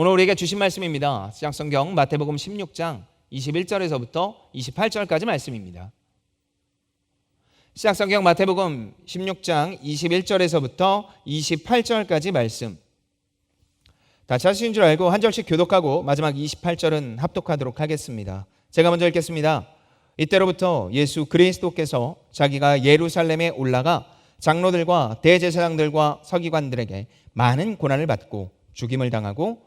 오늘 우리에게 주신 말씀입니다. 시작 성경 마태복음 16장 21절에서부터 28절까지 말씀입니다. 시작 성경 마태복음 16장 21절에서부터 28절까지 말씀. 다 찾으신 줄 알고 한 절씩 교독하고 마지막 28절은 합독하도록 하겠습니다. 제가 먼저 읽겠습니다. 이때로부터 예수 그리스도께서 자기가 예루살렘에 올라가 장로들과 대제사장들과 서기관들에게 많은 고난을 받고 죽임을 당하고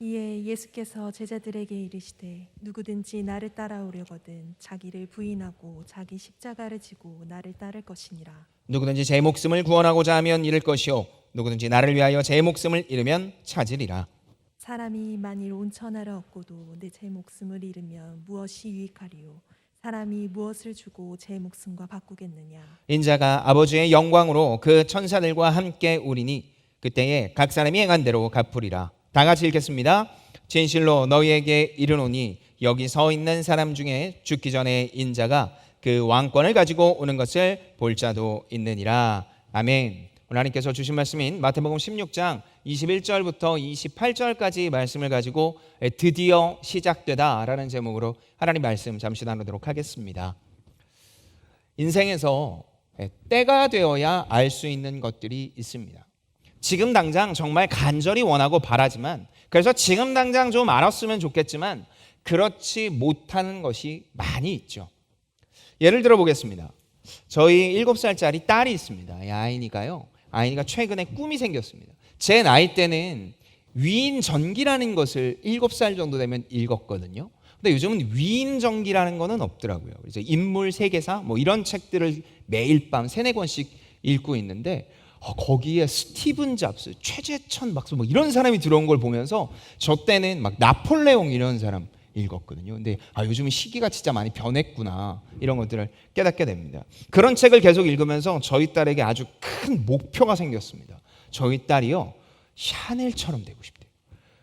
이에 예수께서 제자들에게 이르시되 누구든지 나를 따라오려거든 자기를 부인하고 자기 십자가를 지고 나를 따를 것이니라. 누구든지 제 목숨을 구원하고자 하면 잃을 것이요 누구든지 나를 위하여 제 목숨을 잃으면 찾으리라 사람이 만일 온 천하를 얻고도 내 제 목숨을 잃으면 무엇이 유익하리요? 사람이 무엇을 주고 제 목숨과 바꾸겠느냐? 인자가 아버지의 영광으로 그 천사들과 함께 오리니 그때에 각 사람이 행한 대로 갚으리라. 다 같이 읽겠습니다. 진실로 너희에게 이르노니 여기 서 있는 사람 중에 죽기 전에 인자가 그 왕권을 가지고 오는 것을 볼 자도 있느니라. 아멘. 하나님께서 주신 말씀인 마태복음 16장 21절부터 28절까지 말씀을 가지고 드디어 시작되다라는 제목으로 하나님 말씀 잠시 나누도록 하겠습니다. 인생에서 때가 되어야 알 수 있는 것들이 있습니다. 지금 당장 정말 간절히 원하고 바라지만 그래서 지금 당장 좀 알았으면 좋겠지만 그렇지 못하는 것이 많이 있죠. 예를 들어 보겠습니다. 저희 7살짜리 딸이 있습니다. 이 아이니까요. 아이니가 최근에 꿈이 생겼습니다. 제 나이 때는 위인 전기라는 것을 7살 정도 되면 읽었거든요. 근데 요즘은 위인 전기라는 거는 없더라고요. 그래서 인물 세계사 뭐 이런 책들을 매일 밤 세네 권씩 읽고 있는데 어, 거기에 스티븐 잡스, 최재천 박수 뭐 이런 사람이 들어온 걸 보면서 저 때는 막 나폴레옹 이런 사람 읽었거든요. 근데 아 요즘은 시기가 진짜 많이 변했구나 이런 것들을 깨닫게 됩니다. 그런 책을 계속 읽으면서 저희 딸에게 아주 큰 목표가 생겼습니다. 저희 딸이요 샤넬처럼 되고 싶대요.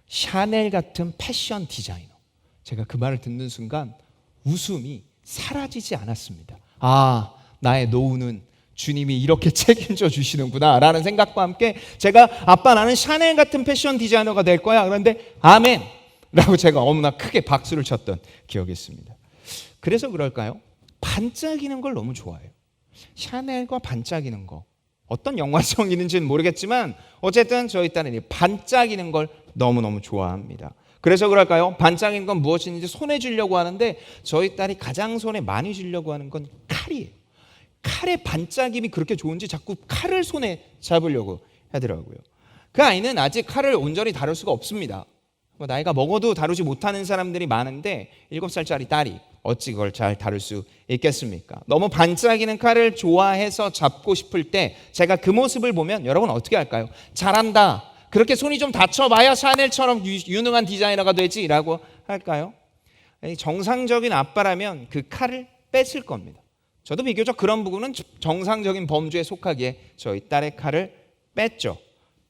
샤넬 같은 패션 디자이너. 제가 그 말을 듣는 순간 웃음이 사라지지 않았습니다. 아 나의 노후는 주님이 이렇게 책임져 주시는구나 라는 생각과 함께 제가 아빠 나는 샤넬 같은 패션 디자이너가 될 거야. 그런데 아멘. 라고 제가 너무나 크게 박수를 쳤던 기억이 있습니다. 그래서 그럴까요? 반짝이는 걸 너무 좋아해요. 샤넬과 반짝이는 거. 어떤 연관성이 있는지는 모르겠지만 어쨌든 저희 딸은 이 반짝이는 걸 너무너무 좋아합니다. 그래서 그럴까요? 반짝이는 건 무엇인지 손에 쥐려고 하는데 저희 딸이 가장 손에 많이 쥐려고 하는 건 칼이에요. 칼의 반짝임이 그렇게 좋은지 자꾸 칼을 손에 잡으려고 하더라고요. 그 아이는 아직 칼을 온전히 다룰 수가 없습니다. 뭐 나이가 먹어도 다루지 못하는 사람들이 많은데 7살짜리 딸이 어찌 그걸 잘 다룰 수 있겠습니까? 너무 반짝이는 칼을 좋아해서 잡고 싶을 때 제가 그 모습을 보면 여러분 어떻게 할까요? 잘한다. 그렇게 손이 좀 다쳐봐야 샤넬처럼 유, 유능한 디자이너가 되지라고 할까요? 정상적인 아빠라면 그 칼을 뺐을 겁니다. 저도 비교적 그런 부분은 정상적인 범주에 속하기에 저희 딸의 칼을 뺐죠.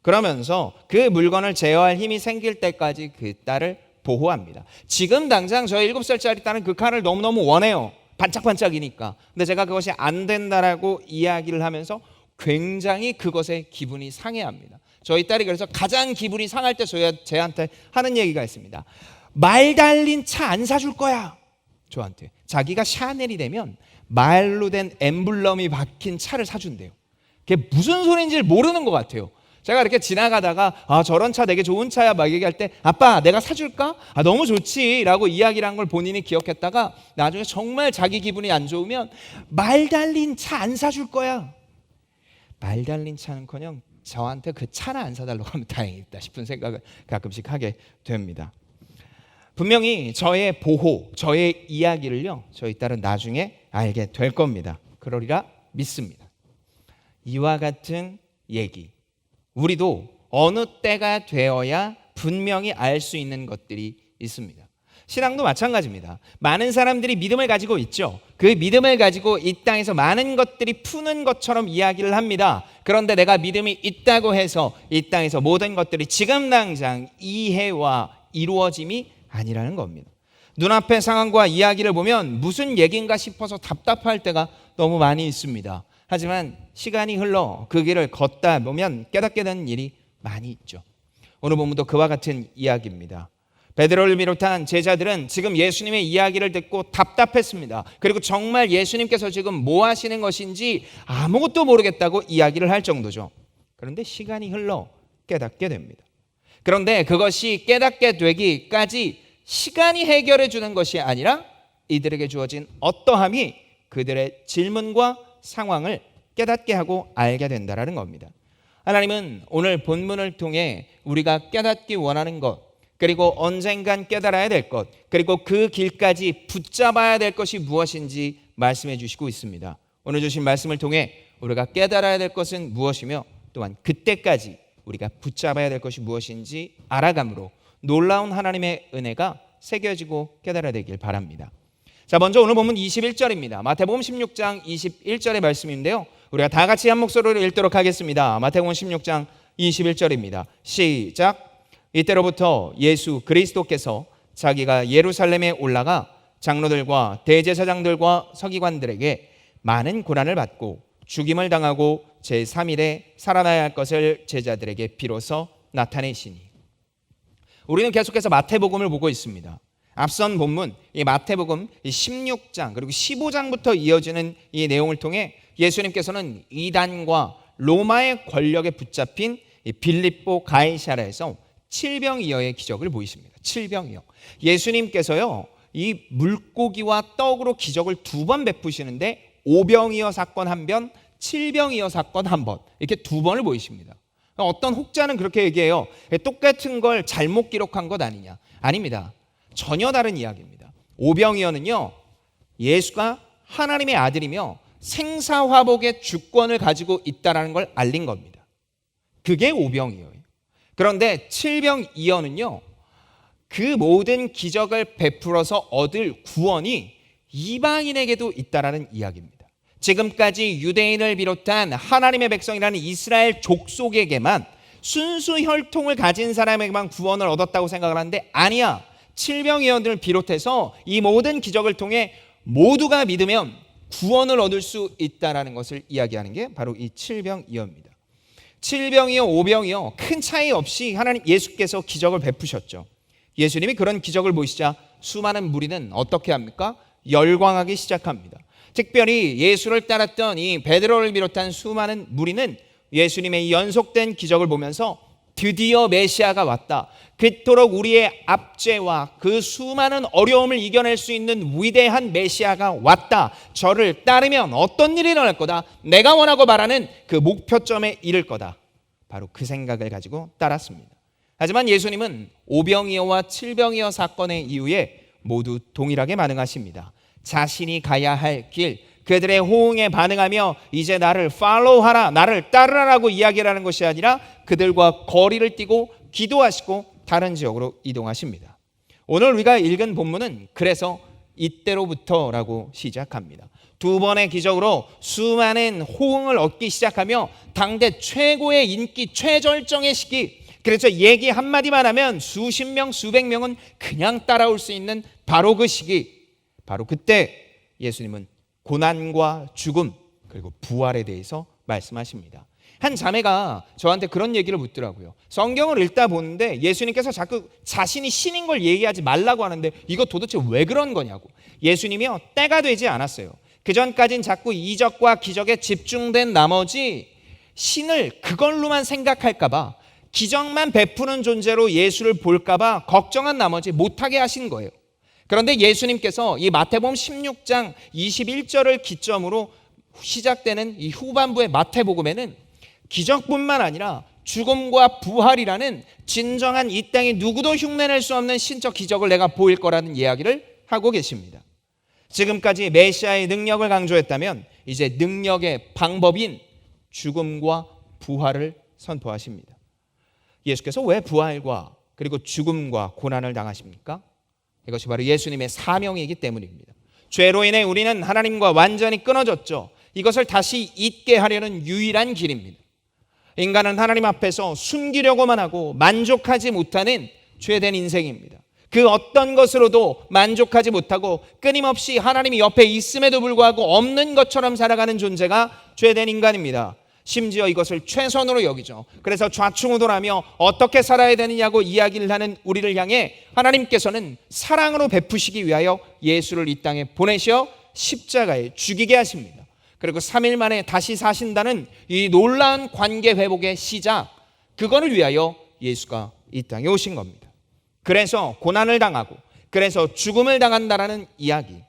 그러면서 그 물건을 제어할 힘이 생길 때까지 그 딸을 보호합니다. 지금 당장 저희 7살짜리 딸은 그 칼을 너무너무 원해요. 반짝반짝이니까. 근데 제가 그것이 안 된다라고 이야기를 하면서 굉장히 그것에 기분이 상해합니다. 저희 딸이 그래서 가장 기분이 상할 때 저희 제한테 하는 얘기가 있습니다. 말 달린 차 안 사줄 거야. 저한테. 자기가 샤넬이 되면 말로 된 엠블럼이 박힌 차를 사준대요. 그게 무슨 소리인지 모르는 것 같아요. 제가 이렇게 지나가다가 아 저런 차 되게 좋은 차야 막 얘기할 때 아빠 내가 사줄까? 아 너무 좋지라고 이야기를 한걸 본인이 기억했다가 나중에 정말 자기 기분이 안 좋으면 말 달린 차 안 사줄 거야. 말 달린 차는커녕 저한테 그 차를 안 사달라고 하면 다행이다 싶은 생각을 가끔씩 하게 됩니다. 분명히 저의 보호, 저의 이야기를요 저희 딸은 나중에 알게 될 겁니다. 그러리라 믿습니다. 이와 같은 얘기 우리도 어느 때가 되어야 분명히 알 수 있는 것들이 있습니다. 신앙도 마찬가지입니다. 많은 사람들이 믿음을 가지고 있죠. 그 믿음을 가지고 이 땅에서 많은 것들이 푸는 것처럼 이야기를 합니다. 그런데 내가 믿음이 있다고 해서 이 땅에서 모든 것들이 지금 당장 이해와 이루어짐이 아니라는 겁니다. 눈앞의 상황과 이야기를 보면 무슨 얘기인가 싶어서 답답할 때가 너무 많이 있습니다. 하지만 시간이 흘러 그 길을 걷다 보면 깨닫게 되는 일이 많이 있죠. 오늘 본문도 그와 같은 이야기입니다. 베드로를 비롯한 제자들은 지금 예수님의 이야기를 듣고 답답했습니다. 그리고 정말 예수님께서 지금 뭐 하시는 것인지 아무것도 모르겠다고 이야기를 할 정도죠. 그런데 시간이 흘러 깨닫게 됩니다. 그런데 그것이 깨닫게 되기까지 시간이 해결해 주는 것이 아니라 이들에게 주어진 어떠함이 그들의 질문과 상황을 깨닫게 하고 알게 된다라는 겁니다. 하나님은 오늘 본문을 통해 우리가 깨닫기 원하는 것 그리고 언젠간 깨달아야 될 것, 그리고 그 길까지 붙잡아야 될 것이 무엇인지 말씀해 주시고 있습니다. 오늘 주신 말씀을 통해 우리가 깨달아야 될 것은 무엇이며 또한 그때까지 우리가 붙잡아야 될 것이 무엇인지 알아감으로 놀라운 하나님의 은혜가 새겨지고 깨달아야 되길 바랍니다. 자, 먼저 오늘 본문 21절입니다. 마태복음 16장 21절의 말씀인데요. 우리가 다 같이 한 목소리로 읽도록 하겠습니다. 마태복음 16장 21절입니다. 시작. 이때로부터 예수 그리스도께서 자기가 예루살렘에 올라가 장로들과 대제사장들과 서기관들에게 많은 고난을 받고 죽임을 당하고 제3일에 살아나야 할 것을 제자들에게 비로소 나타내시니 우리는 계속해서 마태복음을 보고 있습니다. 앞선 본문 이 마태복음 16장 그리고 15장부터 이어지는 이 내용을 통해 예수님께서는 이단과 로마의 권력에 붙잡힌 이 빌립보 가이사라에서 칠병이어의 기적을 보이십니다. 칠병이어. 예수님께서요 이 물고기와 떡으로 기적을 두 번 베푸시는데 오병이어 사건 한 번, 칠병이어 사건 한 번 이렇게 두 번을 보이십니다. 어떤 혹자는 그렇게 얘기해요. 똑같은 걸 잘못 기록한 것 아니냐? 아닙니다. 전혀 다른 이야기입니다. 오병이어는요 예수가 하나님의 아들이며 생사화복의 주권을 가지고 있다라는 걸 알린 겁니다. 그게 오병이어예요. 그런데 칠병이어는요 그 모든 기적을 베풀어서 얻을 구원이 이방인에게도 있다라는 이야기입니다. 지금까지 유대인을 비롯한 하나님의 백성이라는 이스라엘 족속에게만 순수 혈통을 가진 사람에게만 구원을 얻었다고 생각을 하는데 아니야. 칠병이어들을 비롯해서 이 모든 기적을 통해 모두가 믿으면 구원을 얻을 수 있다라는 것을 이야기하는 게 바로 이 칠병이어입니다. 칠병이요, 오병이요, 큰 차이 없이 하나님 예수께서 기적을 베푸셨죠. 예수님이 그런 기적을 보시자 수많은 무리는 어떻게 합니까? 열광하기 시작합니다. 특별히 예수를 따랐던 이 베드로를 비롯한 수많은 무리는 예수님의 연속된 기적을 보면서 드디어 메시아가 왔다. 그토록 우리의 압제와 그 수많은 어려움을 이겨낼 수 있는 위대한 메시아가 왔다. 저를 따르면 어떤 일이 일어날 거다. 내가 원하고 바라는 그 목표점에 이를 거다. 바로 그 생각을 가지고 따랐습니다. 하지만 예수님은 오병이어와 칠병이어 사건의 이후에 모두 동일하게 반응하십니다. 자신이 가야 할 길, 그들의 호응에 반응하며 이제 나를 팔로우하라, 나를 따르라라고 이야기를 하는 것이 아니라 그들과 거리를 띠고 기도하시고 다른 지역으로 이동하십니다. 오늘 우리가 읽은 본문은 그래서 이때로부터라고 시작합니다. 두 번의 기적으로 수많은 호응을 얻기 시작하며 당대 최고의 인기 최절정의 시기 그래서 얘기 한마디만 하면 수십 명, 수백 명은 그냥 따라올 수 있는 바로 그 시기 바로 그때 예수님은 고난과 죽음 그리고 부활에 대해서 말씀하십니다. 한 자매가 저한테 그런 얘기를 묻더라고요. 성경을 읽다 보는데 예수님께서 자꾸 자신이 신인 걸 얘기하지 말라고 하는데 이거 도대체 왜 그런 거냐고. 예수님이요 때가 되지 않았어요. 그 전까진 자꾸 이적과 기적에 집중된 나머지 신을 그걸로만 생각할까봐 기적만 베푸는 존재로 예수를 볼까봐 걱정한 나머지 못하게 하신 거예요. 그런데 예수님께서 이 마태복음 16장 21절을 기점으로 시작되는 이 후반부의 마태복음에는 기적뿐만 아니라 죽음과 부활이라는 진정한 이 땅에 누구도 흉내낼 수 없는 신적 기적을 내가 보일 거라는 이야기를 하고 계십니다. 지금까지 메시아의 능력을 강조했다면 이제 능력의 방법인 죽음과 부활을 선포하십니다. 예수께서 왜 부활과 그리고 죽음과 고난을 당하십니까? 이것이 바로 예수님의 사명이기 때문입니다. 죄로 인해 우리는 하나님과 완전히 끊어졌죠. 이것을 다시 잊게 하려는 유일한 길입니다. 인간은 하나님 앞에서 숨기려고만 하고 만족하지 못하는 죄된 인생입니다. 그 어떤 것으로도 만족하지 못하고 끊임없이 하나님이 옆에 있음에도 불구하고 없는 것처럼 살아가는 존재가 죄된 인간입니다. 심지어 이것을 최선으로 여기죠. 그래서 좌충우돌하며 어떻게 살아야 되느냐고 이야기를 하는 우리를 향해 하나님께서는 사랑으로 베푸시기 위하여 예수를 이 땅에 보내셔 십자가에 죽이게 하십니다. 그리고 3일 만에 다시 사신다는 이 놀라운 관계 회복의 시작, 그거를 위하여 예수가 이 땅에 오신 겁니다. 그래서 고난을 당하고, 그래서 죽음을 당한다라는 이야기.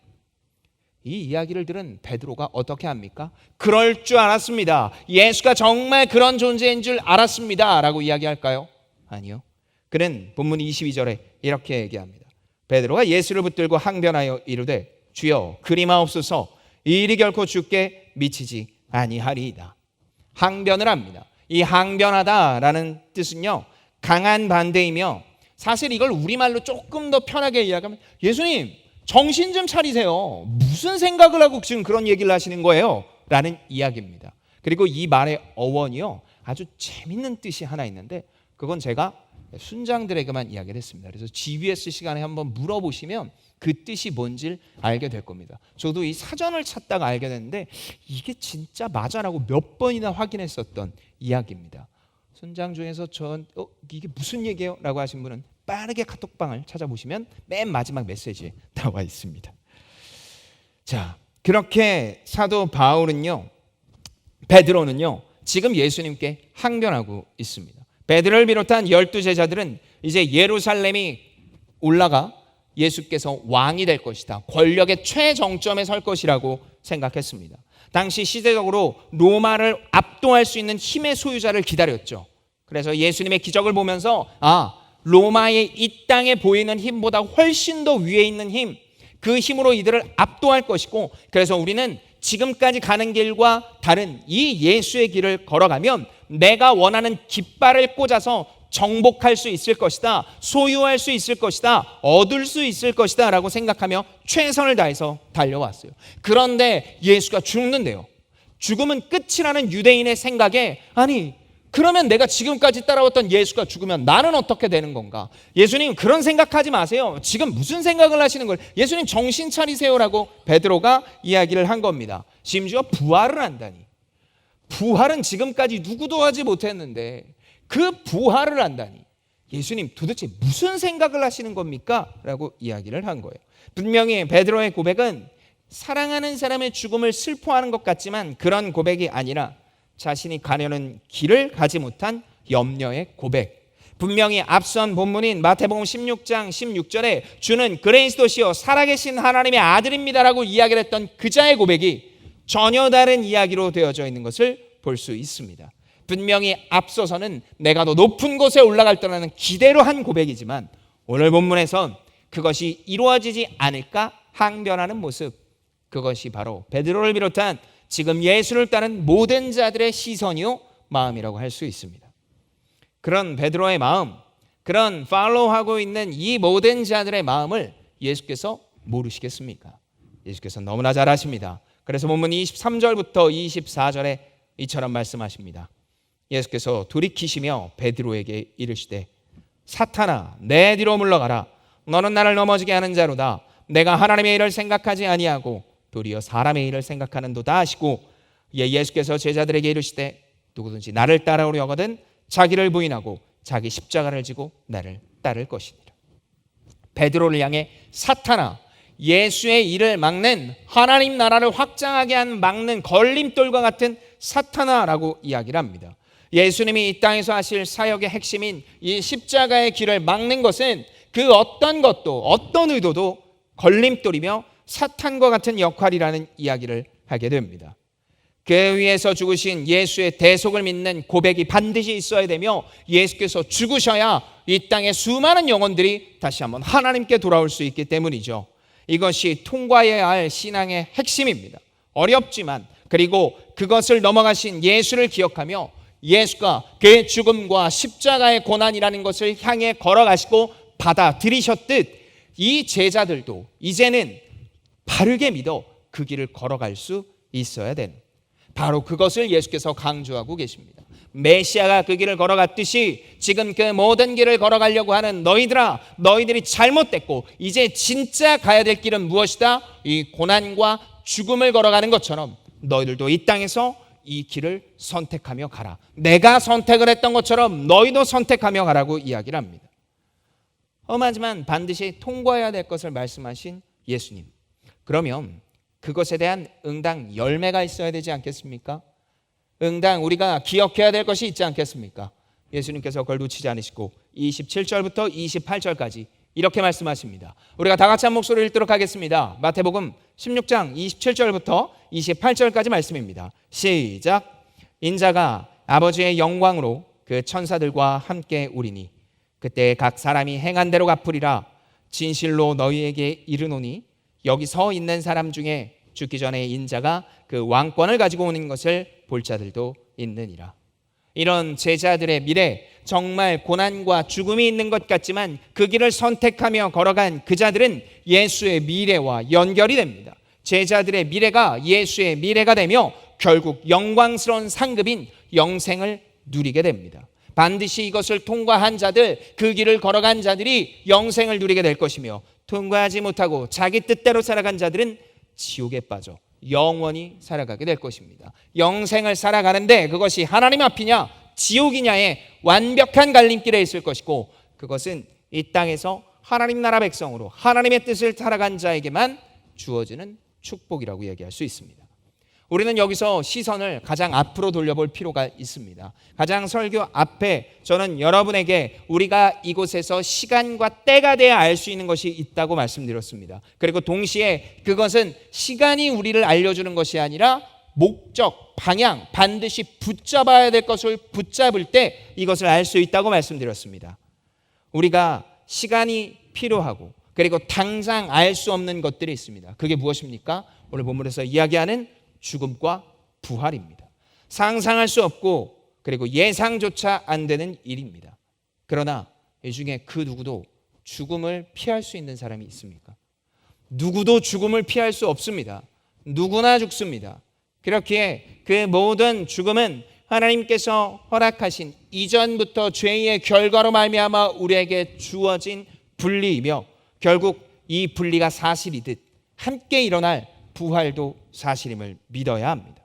이 이야기를 들은 베드로가 어떻게 합니까? 그럴 줄 알았습니다. 예수가 정말 그런 존재인 줄 알았습니다. 라고 이야기할까요? 아니요. 그는 본문 22절에 이렇게 얘기합니다. 베드로가 예수를 붙들고 항변하여 이르되 주여 그리마옵소서 이 일이 결코 죽게 미치지 아니하리이다. 항변을 합니다. 이 항변하다라는 뜻은요. 강한 반대이며 사실 이걸 우리말로 조금 더 편하게 이야기하면 예수님 정신 좀 차리세요. 무슨 생각을 하고 지금 그런 얘기를 하시는 거예요? 라는 이야기입니다. 그리고 이 말의 어원이요. 아주 재밌는 뜻이 하나 있는데 그건 제가 순장들에게만 이야기를 했습니다. 그래서 GBS 시간에 한번 물어보시면 그 뜻이 뭔지 알게 될 겁니다. 저도 이 사전을 찾다가 알게 됐는데 이게 진짜 맞아라고 몇 번이나 확인했었던 이야기입니다. 순장 중에서 전 어, 이게 무슨 얘기예요? 라고 하신 분은 빠르게 카톡방을 찾아보시면 맨 마지막 메시지에 나와 있습니다. 자, 그렇게 사도 바울은요. 베드로는요. 지금 예수님께 항변하고 있습니다. 베드로를 비롯한 열두 제자들은 이제 예루살렘이 올라가 예수께서 왕이 될 것이다. 권력의 최정점에 설 것이라고 생각했습니다. 당시 시대적으로 로마를 압도할 수 있는 힘의 소유자를 기다렸죠. 그래서 예수님의 기적을 보면서 아, 로마의 이 땅에 보이는 힘보다 훨씬 더 위에 있는 힘, 그 힘으로 이들을 압도할 것이고 그래서 우리는 지금까지 가는 길과 다른 이 예수의 길을 걸어가면 내가 원하는 깃발을 꽂아서 정복할 수 있을 것이다. 소유할 수 있을 것이다. 얻을 수 있을 것이다. 라고 생각하며 최선을 다해서 달려왔어요. 그런데 예수가 죽는데요. 죽음은 끝이라는 유대인의 생각에 아니 그러면 내가 지금까지 따라왔던 예수가 죽으면 나는 어떻게 되는 건가? 예수님 그런 생각하지 마세요. 지금 무슨 생각을 하시는 걸? 예수님 정신 차리세요라고 베드로가 이야기를 한 겁니다. 심지어 부활을 한다니. 부활은 지금까지 누구도 하지 못했는데 그 부활을 한다니. 예수님 도대체 무슨 생각을 하시는 겁니까? 라고 이야기를 한 거예요. 분명히 베드로의 고백은 사랑하는 사람의 죽음을 슬퍼하는 것 같지만 그런 고백이 아니라 자신이 가려는 길을 가지 못한 염려의 고백. 분명히 앞선 본문인 마태복음 16장 16절에 주는 그리스도시요 살아계신 하나님의 아들입니다라고 이야기를 했던 그자의 고백이 전혀 다른 이야기로 되어져 있는 것을 볼 수 있습니다. 분명히 앞서서는 내가 더 높은 곳에 올라갈 거라는 기대로 한 고백이지만 오늘 본문에선 그것이 이루어지지 않을까 항변하는 모습 그것이 바로 베드로를 비롯한 지금 예수를 따른 모든 자들의 시선이요 마음이라고 할 수 있습니다. 그런 베드로의 마음, 그런 팔로우하고 있는 이 모든 자들의 마음을 예수께서 모르시겠습니까? 예수께서 너무나 잘 아십니다. 그래서 본문 23절부터 24절에 이처럼 말씀하십니다. 예수께서 돌이키시며 베드로에게 이르시되 사탄아 내 뒤로 물러가라 너는 나를 넘어지게 하는 자로다 내가 하나님의 일을 생각하지 아니하고 도리어 사람의 일을 생각하는도다 하시고 예, 예수께서 제자들에게 이르시되 누구든지 나를 따라오려거든 자기를 부인하고 자기 십자가를 지고 나를 따를 것이니라. 베드로를 향해 사탄아 예수의 일을 막는 하나님 나라를 확장하게 한 막는 걸림돌과 같은 사탄아라고 이야기를 합니다. 예수님이 이 땅에서 하실 사역의 핵심인 이 십자가의 길을 막는 것은 그 어떤 것도 어떤 의도도 걸림돌이며 사탄과 같은 역할이라는 이야기를 하게 됩니다. 그 위에서 죽으신 예수의 대속을 믿는 고백이 반드시 있어야 되며 예수께서 죽으셔야 이 땅의 수많은 영혼들이 다시 한번 하나님께 돌아올 수 있기 때문이죠. 이것이 통과해야 할 신앙의 핵심입니다. 어렵지만 그리고 그것을 넘어가신 예수를 기억하며 예수가 그의 죽음과 십자가의 고난이라는 것을 향해 걸어가시고 받아들이셨듯 이 제자들도 이제는 바르게 믿어 그 길을 걸어갈 수 있어야 되는 바로 그것을 예수께서 강조하고 계십니다. 메시아가 그 길을 걸어갔듯이 지금 그 모든 길을 걸어가려고 하는 너희들아 너희들이 잘못됐고 이제 진짜 가야 될 길은 무엇이다? 이 고난과 죽음을 걸어가는 것처럼 너희들도 이 땅에서 이 길을 선택하며 가라. 내가 선택을 했던 것처럼 너희도 선택하며 가라고 이야기를 합니다. 험하지만 반드시 통과해야 될 것을 말씀하신 예수님. 그러면 그것에 대한 응당 열매가 있어야 되지 않겠습니까? 응당 우리가 기억해야 될 것이 있지 않겠습니까? 예수님께서 그걸 놓치지 않으시고 27절부터 28절까지 이렇게 말씀하십니다. 우리가 다 같이 한 목소리를 읽도록 하겠습니다. 마태복음 16장 27절부터 28절까지 말씀입니다. 시작. 인자가 아버지의 영광으로 그 천사들과 함께 오리니 그때 각 사람이 행한 대로 갚으리라 진실로 너희에게 이르노니 여기 서 있는 사람 중에 죽기 전에 인자가 그 왕권을 가지고 오는 것을 볼 자들도 있느니라. 이런 제자들의 미래 정말 고난과 죽음이 있는 것 같지만 그 길을 선택하며 걸어간 그 자들은 예수의 미래와 연결이 됩니다. 제자들의 미래가 예수의 미래가 되며 결국 영광스러운 상급인 영생을 누리게 됩니다. 반드시 이것을 통과한 자들, 그 길을 걸어간 자들이 영생을 누리게 될 것이며 통과하지 못하고 자기 뜻대로 살아간 자들은 지옥에 빠져 영원히 살아가게 될 것입니다. 영생을 살아가는데 그것이 하나님 앞이냐 지옥이냐의 완벽한 갈림길에 있을 것이고 그것은 이 땅에서 하나님 나라 백성으로 하나님의 뜻을 살아간 자에게만 주어지는 축복이라고 얘기할 수 있습니다. 우리는 여기서 시선을 가장 앞으로 돌려볼 필요가 있습니다. 가장 설교 앞에 저는 여러분에게 우리가 이곳에서 시간과 때가 돼야 알 수 있는 것이 있다고 말씀드렸습니다. 그리고 동시에 그것은 시간이 우리를 알려주는 것이 아니라 목적, 방향, 반드시 붙잡아야 될 것을 붙잡을 때 이것을 알 수 있다고 말씀드렸습니다. 우리가 시간이 필요하고 그리고 당장 알 수 없는 것들이 있습니다. 그게 무엇입니까? 오늘 본문에서 이야기하는 죽음과 부활입니다. 상상할 수 없고 그리고 예상조차 안 되는 일입니다. 그러나 이 중에 그 누구도 죽음을 피할 수 있는 사람이 있습니까? 누구도 죽음을 피할 수 없습니다. 누구나 죽습니다. 그렇기에 그 모든 죽음은 하나님께서 허락하신 이전부터 죄의 결과로 말미암아 우리에게 주어진 분리이며 결국 이 분리가 사실이듯 함께 일어날 부활도 사실임을 믿어야 합니다.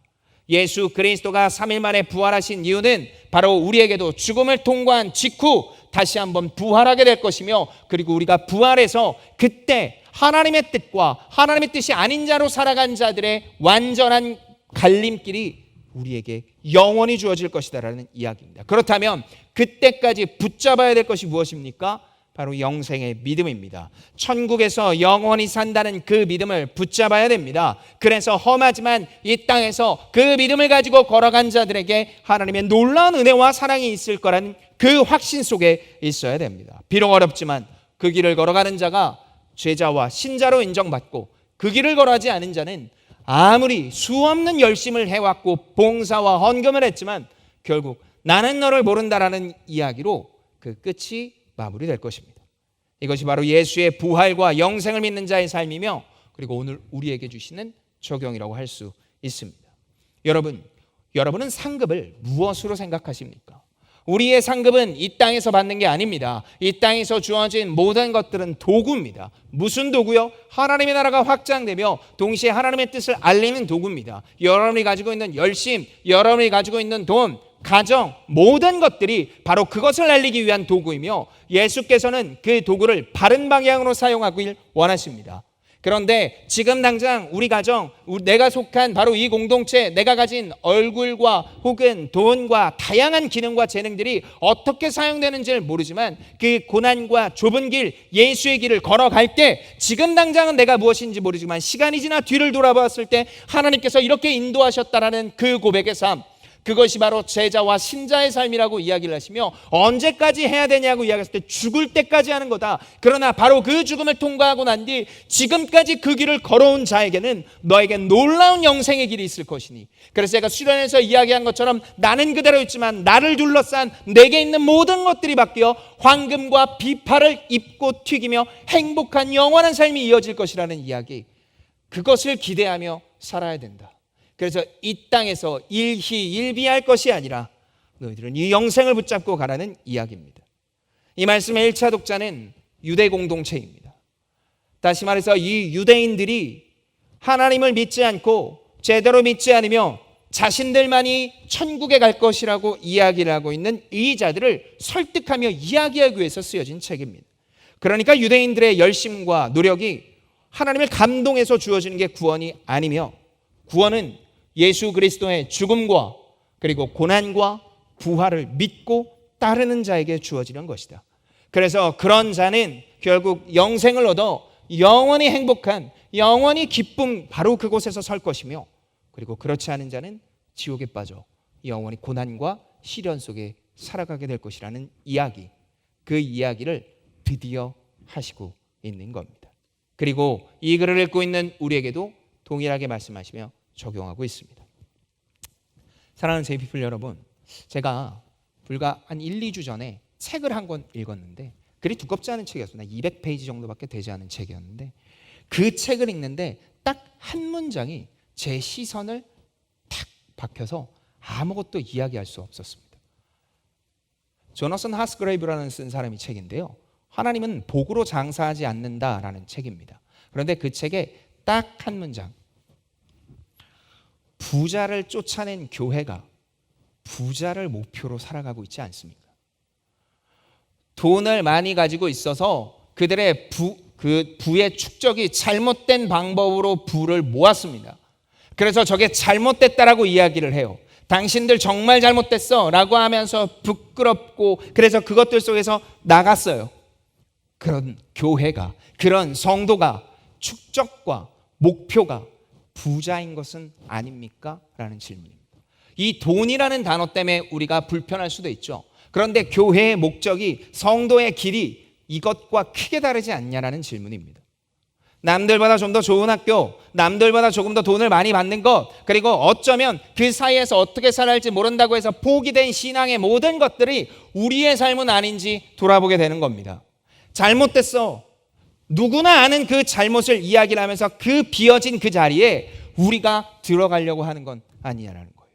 예수 그리스도가 3일 만에 부활하신 이유는 바로 우리에게도 죽음을 통과한 직후 다시 한번 부활하게 될 것이며 그리고 우리가 부활해서 그때 하나님의 뜻과 하나님의 뜻이 아닌 자로 살아간 자들의 완전한 갈림길이 우리에게 영원히 주어질 것이다라는 이야기입니다. 그렇다면 그때까지 붙잡아야 될 것이 무엇입니까? 바로 영생의 믿음입니다. 천국에서 영원히 산다는 그 믿음을 붙잡아야 됩니다. 그래서 험하지만 이 땅에서 그 믿음을 가지고 걸어간 자들에게 하나님의 놀라운 은혜와 사랑이 있을 거라는 그 확신 속에 있어야 됩니다. 비록 어렵지만 그 길을 걸어가는 자가 죄자와 신자로 인정받고 그 길을 걸어가지 않은 자는 아무리 수없는 열심을 해왔고 봉사와 헌금을 했지만 결국 나는 너를 모른다라는 이야기로 그 끝이 마무리될 것입니다. 이것이 바로 예수의 부활과 영생을 믿는 자의 삶이며 그리고 오늘 우리에게 주시는 적용이라고 할 수 있습니다. 여러분, 여러분은 상급을 무엇으로 생각하십니까? 우리의 상급은 이 땅에서 받는 게 아닙니다. 이 땅에서 주어진 모든 것들은 도구입니다. 무슨 도구요? 하나님의 나라가 확장되며 동시에 하나님의 뜻을 알리는 도구입니다. 여러분이 가지고 있는 열심, 여러분이 가지고 있는 돈, 가정, 모든 것들이 바로 그것을 알리기 위한 도구이며 예수께서는 그 도구를 바른 방향으로 사용하길 원하십니다. 그런데 지금 당장 우리 가정, 내가 속한 바로 이 공동체, 내가 가진 얼굴과 혹은 돈과 다양한 기능과 재능들이 어떻게 사용되는지를 모르지만 그 고난과 좁은 길, 예수의 길을 걸어갈 때 지금 당장은 내가 무엇인지 모르지만 시간이 지나 뒤를 돌아봤을 때 하나님께서 이렇게 인도하셨다라는 그 고백의 삶, 그것이 바로 제자와 신자의 삶이라고 이야기를 하시며 언제까지 해야 되냐고 이야기했을 때 죽을 때까지 하는 거다. 그러나 바로 그 죽음을 통과하고 난 뒤 지금까지 그 길을 걸어온 자에게는 너에게 놀라운 영생의 길이 있을 것이니. 그래서 제가 수련에서 이야기한 것처럼 나는 그대로 있지만 나를 둘러싼 내게 있는 모든 것들이 바뀌어 황금과 비파를 입고 튀기며 행복한 영원한 삶이 이어질 것이라는 이야기. 그것을 기대하며 살아야 된다. 그래서 이 땅에서 일희 일비할 것이 아니라 너희들은 이 영생을 붙잡고 가라는 이야기입니다. 이 말씀의 1차 독자는 유대 공동체입니다. 다시 말해서 이 유대인들이 하나님을 믿지 않고 제대로 믿지 않으며 자신들만이 천국에 갈 것이라고 이야기를 하고 있는 이 자들을 설득하며 이야기하기 위해서 쓰여진 책입니다. 그러니까 유대인들의 열심과 노력이 하나님을 감동해서 주어지는 게 구원이 아니며 구원은 예수 그리스도의 죽음과 그리고 고난과 부활을 믿고 따르는 자에게 주어지는 것이다. 그래서 그런 자는 결국 영생을 얻어 영원히 행복한 영원히 기쁨 바로 그곳에서 설 것이며 그리고 그렇지 않은 자는 지옥에 빠져 영원히 고난과 시련 속에 살아가게 될 것이라는 이야기 그 이야기를 드디어 하시고 있는 겁니다. 그리고 이 글을 읽고 있는 우리에게도 동일하게 말씀하시며 적용하고 있습니다. 사랑하는 제이피플 여러분, 제가 불과 한 1, 2주 전에 책을 한 권 읽었는데 그리 두껍지 않은 책이었어요. 200페이지 정도밖에 되지 않은 책이었는데 그 책을 읽는데 딱 한 문장이 제 시선을 탁 박혀서 아무것도 이야기할 수 없었습니다. 조너선 하스그레이브라는 쓴 사람이 책인데요. 하나님은 복으로 장사하지 않는다라는 책입니다. 그런데 그 책에 딱 한 문장. 부자를 쫓아낸 교회가 부자를 목표로 살아가고 있지 않습니까? 돈을 많이 가지고 있어서 그들의 부, 그 부의 축적이 잘못된 방법으로 부를 모았습니다. 그래서 저게 잘못됐다라고 이야기를 해요. 당신들 정말 잘못됐어 라고 하면서 부끄럽고 그래서 그것들 속에서 나갔어요. 그런 교회가, 그런 성도가 축적과 목표가 부자인 것은 아닙니까? 라는 질문입니다. 이 돈이라는 단어 때문에 우리가 불편할 수도 있죠. 그런데 교회의 목적이 성도의 길이 이것과 크게 다르지 않냐라는 질문입니다. 남들보다 좀 더 좋은 학교, 남들보다 조금 더 돈을 많이 받는 것, 그리고 어쩌면 그 사이에서 어떻게 살아야 할지 모른다고 해서 포기된 신앙의 모든 것들이 우리의 삶은 아닌지 돌아보게 되는 겁니다. 잘못됐어. 누구나 아는 그 잘못을 이야기를 하면서 그 비어진 그 자리에 우리가 들어가려고 하는 건 아니냐라는 거예요.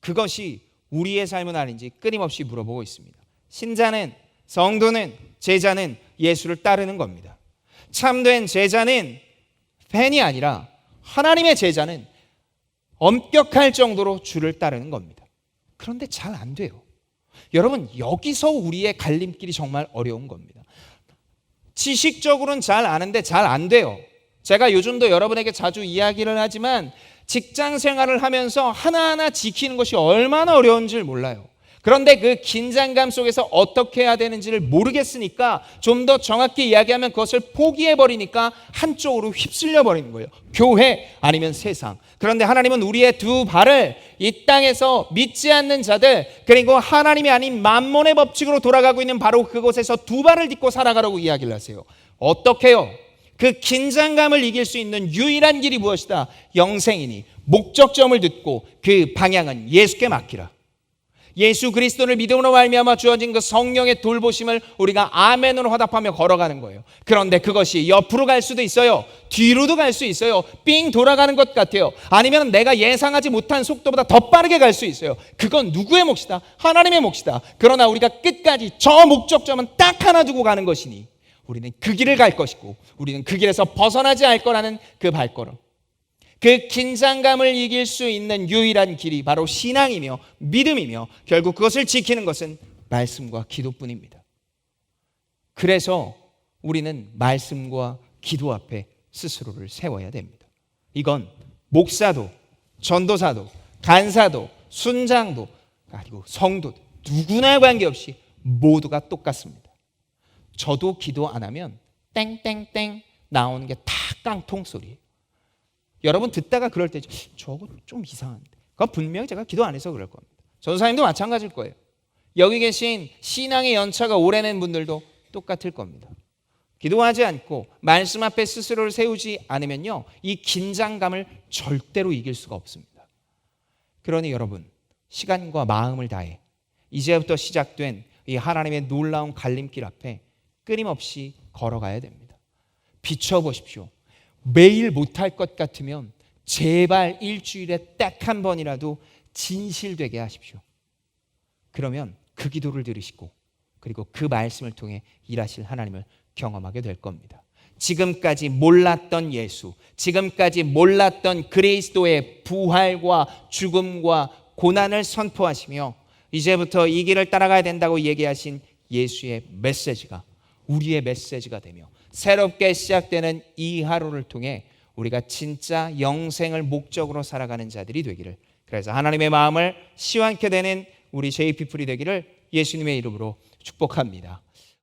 그것이 우리의 삶은 아닌지 끊임없이 물어보고 있습니다. 신자는 성도는 제자는 예수를 따르는 겁니다. 참된 제자는 팬이 아니라 하나님의 제자는 엄격할 정도로 주를 따르는 겁니다. 그런데 잘 안 돼요. 여러분, 여기서 우리의 갈림길이 정말 어려운 겁니다. 지식적으로는 잘 아는데 잘 안 돼요. 제가 요즘도 여러분에게 자주 이야기를 하지만 직장 생활을 하면서 하나하나 지키는 것이 얼마나 어려운지를 몰라요. 그런데 그 긴장감 속에서 어떻게 해야 되는지를 모르겠으니까 좀 더 정확히 이야기하면 그것을 포기해 버리니까 한쪽으로 휩쓸려 버리는 거예요. 교회 아니면 세상. 그런데 하나님은 우리의 두 발을 이 땅에서 믿지 않는 자들 그리고 하나님이 아닌 만몬의 법칙으로 돌아가고 있는 바로 그곳에서 두 발을 딛고 살아가라고 이야기를 하세요. 어떻게요? 그 긴장감을 이길 수 있는 유일한 길이 무엇이다? 영생이니 목적점을 듣고 그 방향은 예수께 맡기라. 예수 그리스도를 믿음으로 말미암아 주어진 그 성령의 돌보심을 우리가 아멘으로 화답하며 걸어가는 거예요. 그런데 그것이 옆으로 갈 수도 있어요. 뒤로도 갈 수 있어요. 삥 돌아가는 것 같아요. 아니면 내가 예상하지 못한 속도보다 더 빠르게 갈 수 있어요. 그건 누구의 몫이다? 하나님의 몫이다. 그러나 우리가 끝까지 저 목적점은 딱 하나 두고 가는 것이니 우리는 그 길을 갈 것이고 우리는 그 길에서 벗어나지 않을 거라는 그 발걸음. 그 긴장감을 이길 수 있는 유일한 길이 바로 신앙이며 믿음이며 결국 그것을 지키는 것은 말씀과 기도뿐입니다. 그래서 우리는 말씀과 기도 앞에 스스로를 세워야 됩니다. 이건 목사도 전도사도 간사도 순장도 그리고 성도 누구나 관계없이 모두가 똑같습니다. 저도 기도 안 하면 땡땡땡 나오는 게 다 깡통 소리예요. 여러분 듣다가 그럴 때 저거 좀 이상한데. 그건 분명히 제가 기도 안 해서 그럴 겁니다. 전사님도 마찬가지일 거예요. 여기 계신 신앙의 연차가 오래된 분들도 똑같을 겁니다. 기도하지 않고 말씀 앞에 스스로를 세우지 않으면요. 이 긴장감을 절대로 이길 수가 없습니다. 그러니 여러분, 시간과 마음을 다해 이제부터 시작된 이 하나님의 놀라운 갈림길 앞에 끊임없이 걸어가야 됩니다. 비춰보십시오. 매일 못할 것 같으면 제발 일주일에 딱 한 번이라도 진실되게 하십시오. 그러면 그 기도를 들으시고 그리고 그 말씀을 통해 일하실 하나님을 경험하게 될 겁니다. 지금까지 몰랐던 예수, 지금까지 몰랐던 그리스도의 부활과 죽음과 고난을 선포하시며 이제부터 이 길을 따라가야 된다고 얘기하신 예수의 메시지가 우리의 메시지가 되며 새롭게 시작되는 이 하루를 통해 우리가 진짜 영생을 목적으로 살아가는 자들이 되기를 그래서 하나님의 마음을 시원케 되는 우리 제이피플이 되기를 예수님의 이름으로 축복합니다.